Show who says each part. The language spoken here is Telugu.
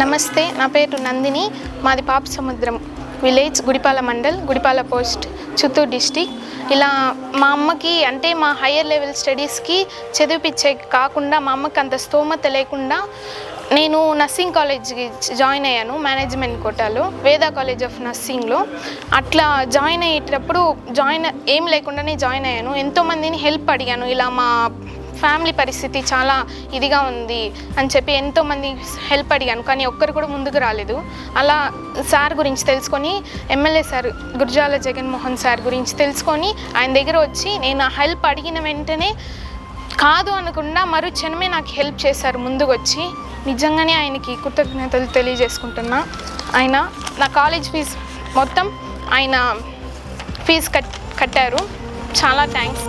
Speaker 1: నమస్తే నా పేరు నందిని మాది Papa Samudram. Village Gudipala mandal Gudipala post Chittoor district. ఇలా మా అమ్మకి అంటే మా హయ్యర్ లెవెల్ స్టడీస్కి చదివిపించే కాకుండా మా అమ్మకి అంత స్తోమత లేకుండా నేను నర్సింగ్ కాలేజ్కి జాయిన్ అయ్యాను మేనేజ్మెంట్ కోటాలో వేదా కాలేజ్ ఆఫ్ నర్సింగ్లో. అట్లా జాయిన్ అయ్యేటప్పుడు జాయిన్ ఏం లేకుండానే జాయిన్ అయ్యాను. ఎంతోమందిని హెల్ప్ అడిగాను. ఇలా మా ఫ్యామిలీ పరిస్థితి చాలా ఇదిగా ఉంది అని చెప్పి ఎంతోమంది హెల్ప్ అడిగాను కానీ ఒక్కరు కూడా ముందుకు రాలేదు. అలా సార్ గురించి తెలుసుకొని MLA sir Gurjala Jaganmohan sir గురించి తెలుసుకొని ఆయన దగ్గర వచ్చి నేను ఆ హెల్ప్ అడిగిన వెంటనే కాదు అనకుండా మరో క్షణమే నాకు హెల్ప్ చేశారు ముందుకు వచ్చి. నిజంగానే ఆయనకి కృతజ్ఞతలు తెలియజేసుకుంటున్నా. ఆయన నా కాలేజ్ ఫీజు మొత్తం ఆయన ఫీజు కట్ కట్టారు. చాలా థ్యాంక్స్.